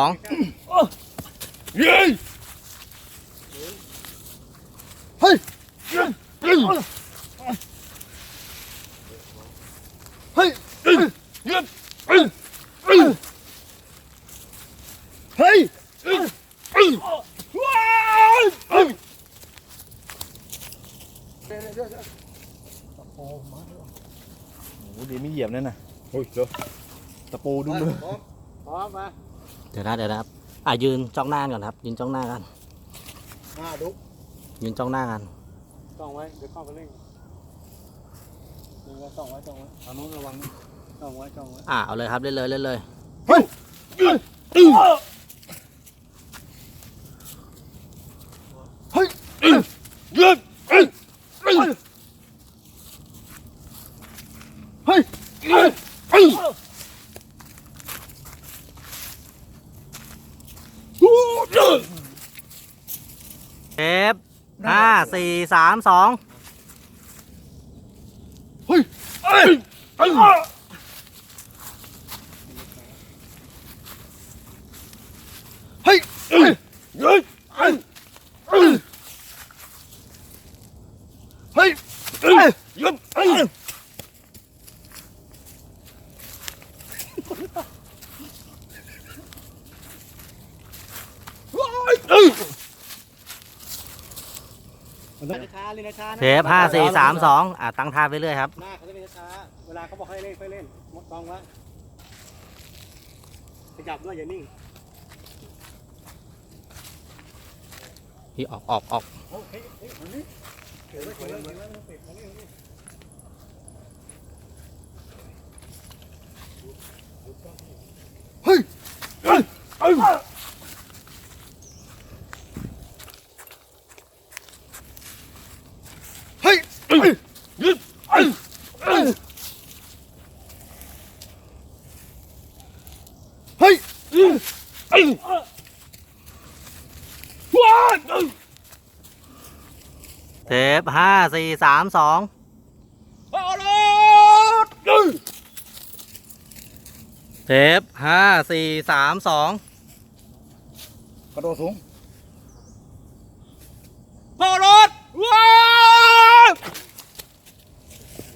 สองเย้เฮ้ยเฮ้ยเฮ้ยเฮ้ยเฮ้ยเฮ้ยเฮ้ยเฮ้ยเฮ้ยเฮ้ยว้าวเฮ้ยโอ้เดี๋ยวไม่เหยียบนั่นน่ะโอ้ยเดี๋ยวตะปูดูมือพร้อมมาเดี๋ยวนะเดี๋ยวนะครับอะยืนจ้องหน้ากันก่อนครับ ยืนจ้องหน้ากันห้าดุยืนจ้องหน้ากันส่องไว้เดี๋ยวเข้าไปเร่งนี่ก็ส่องไว้ส่องไว้ทางโน้นระวังนะส่องไว้ส่องไว้อะเอาเลยครับเล่นเลยเล่นเลยเฮ้ยเฮ้ยเฮ้ยเฮ้ยเฮ้ยเฮ้ย เอฟห้าสี่สามสองเฮ้ยเอ้ยเอ้ยเฮ้ยเอ้ยเอ้ยเอ้ยเอ้ยเฮ้ยเอ้ยเอ้ย ช้าๆเล่นช้าๆนะเทปห้าสี่สามสองอะตั้งท่าไปเรื่อยครับ หน้าเขาจะเล่นช้าๆเวลาเขาบอกให้เล่นค่อยเล่นมดกองไว้ขยับด้วยอย่านิ่งพี่ออกออกออก ว้าเทปห้าสี่สามสองเอาเลยเฮ้ยเทปห้าสี่สามสองกระโดดสูง